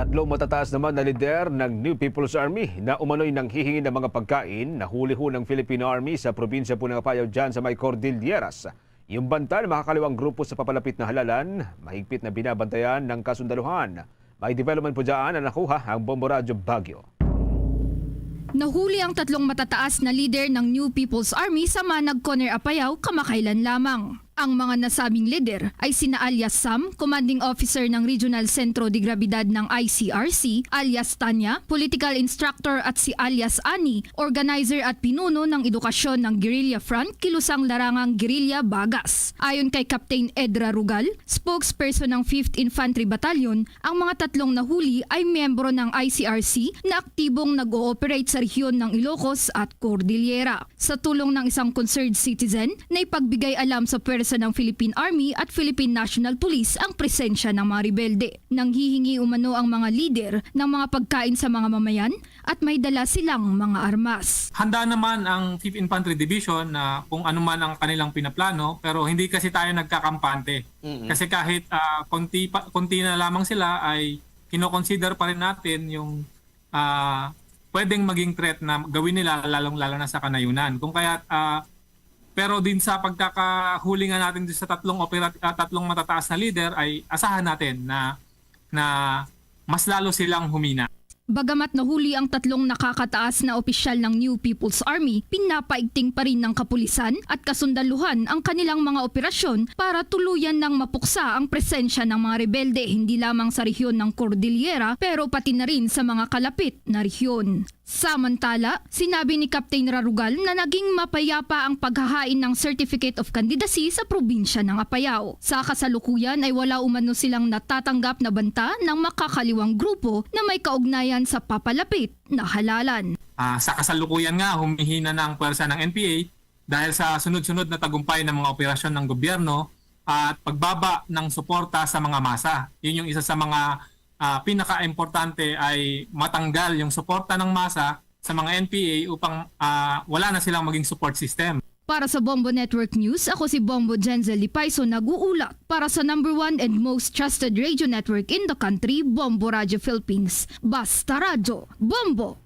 Tatlong matataas naman na lider ng New People's Army na umano'y nanghihingi ng mga pagkain na huli ho ng Filipino Army sa probinsya po ng Apayao dyan sa may Cordilleras. Yung banta ng makakaliwang grupo sa papalapit na halalan, mahigpit na binabantayan ng kasundaluhan. May development po dyan na nakuha ang Bombo Radyo Baguio. Nahuli ang tatlong matataas na leader ng New People's Army sa Manag Coner Apayao kamakailan lamang. Ang mga nasabing leader ay sina alias Sam, Commanding Officer ng Regional Centro de Gravidad ng ICRC, alias Tanya, Political Instructor at si alias Ani, Organizer at Pinuno ng Edukasyon ng Guerrilla Front, Kilusang Larangang Guerrilla Bagas. Ayon kay Captain Edra Rugal, spokesperson ng 5th Infantry Battalion, ang mga tatlong nahuli ay miyembro ng ICRC na aktibong nag-ooperate sa rehiyon ng Ilocos at Cordillera. Sa tulong ng isang concerned citizen na ipagbigay alam sa pwersa ng Philippine Army at Philippine National Police ang presensya ng mga rebelde. Nang hihingi umano ang mga leader ng mga pagkain sa mga mamayan at may dala silang mga armas. Handa naman ang 5th Infantry Division na kung ano man ang kanilang pinaplano pero hindi kasi tayo nagkakampante. Kasi kahit ah, konti, pa, konti na lamang sila ay kinoconsider pa rin natin yung ah, pwedeng maging threat na gawin nila lalong-lalo na sa kanayunan. Kung kaya ah, pero din sa pagkakahuli nga natin sa tatlong opera, ah, tatlong matataas na leader ay asahan natin na na mas lalo silang humina. Bagamat nahuli ang tatlong nakakataas na opisyal ng New People's Army, pinapaigting pa rin ng kapulisan at kasundaluhan ang kanilang mga operasyon para tuluyan ng mapuksa ang presensya ng mga rebelde hindi lamang sa rehiyon ng Cordillera pero pati na rin sa mga kalapit na rehiyon. Samantala, sinabi ni Captain Rarugal na naging mapayapa ang paghahain ng Certificate of Candidacy sa probinsya ng Apayao. Sa kasalukuyan ay wala umano silang natatanggap na banta ng makakaliwang grupo na may kaugnayan sa papalapit na halalan. Ah, sa kasalukuyan nga, humihina na ang pwersa ng NPA dahil sa sunod-sunod na tagumpay ng mga operasyon ng gobyerno at pagbaba ng suporta sa mga masa. Yun yung isa sa mga ah, pinaka-importante ay matanggal yung suporta ng masa sa mga NPA upang ah, wala na silang maging support system. Para sa Bombo Network News, ako si Bombo Jenzel Lipaiso nag-uulat para sa number one and most trusted radio network in the country, Bombo Radio Philippines. Basta Radio, Bombo!